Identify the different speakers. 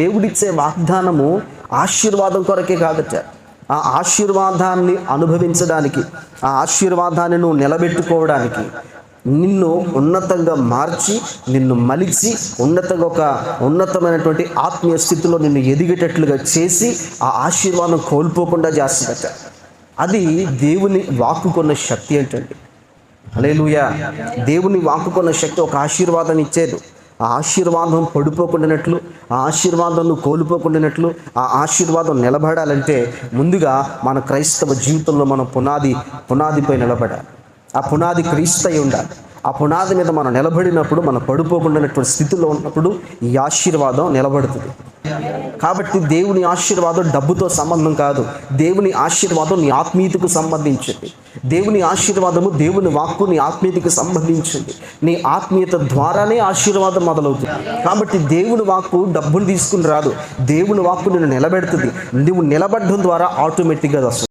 Speaker 1: దేవుడిచ్చే వాగ్దానము ఆశీర్వాదం కొరకే కాదట. ఆ ఆశీర్వాదాన్ని అనుభవించడానికి ఆ ఆశీర్వాదాన్ని నువ్వు నిలబెట్టుకోవడానికి నిన్ను ఉన్నతంగా మార్చి నిన్ను మలిచి ఉన్నతంగా ఒక ఉన్నతమైనటువంటి ఆత్మీయ స్థితిలో నిన్ను ఎదిగేటట్లుగా చేసి ఆ ఆశీర్వాదం కోల్పోకుండా చేస్తుందట అది దేవుని వాక్కుకున్న శక్తి ఏంటండి హల్లెలూయా. దేవుని వాక్కుకున్న శక్తి ఒక ఆశీర్వాదాన్ని ఇచ్చేది. ఆ ఆశీర్వాదం పడిపోకుండానట్లు ఆ ఆశీర్వాదం నువ్వు కోల్పోకుండానట్లు ఆ ఆశీర్వాదం నిలబడాలంటే ముందుగా మన క్రైస్తవ జీవితంలో మనం పునాది పునాదిపై నిలబడాలి. ఆ పునాది క్రీస్తయి ఉండాలి. ఆ పునాది మీద మనం నిలబడినప్పుడు మనం పడిపోకుండానటువంటి స్థితిలో ఉన్నప్పుడు ఈ ఆశీర్వాదం నిలబడుతుంది. కాబట్టి దేవుని ఆశీర్వాదం డబ్బుతో సంబంధం కాదు. దేవుని ఆశీర్వాదం నీ ఆత్మీయతకు సంబంధించింది. దేవుని ఆశీర్వాదము దేవుని వాక్కు నీ ఆత్మీయతకు సంబంధించింది. నీ ఆత్మీయత ద్వారానే ఆశీర్వాదం మొదలవుతుంది. కాబట్టి దేవుని వాక్కు డబ్బులు తీసుకుని రాదు. దేవుని వాక్కు నిన్ను నిలబెడుతుంది. నువ్వు నిలబడడం ద్వారా ఆటోమేటిక్గా వస్తుంది.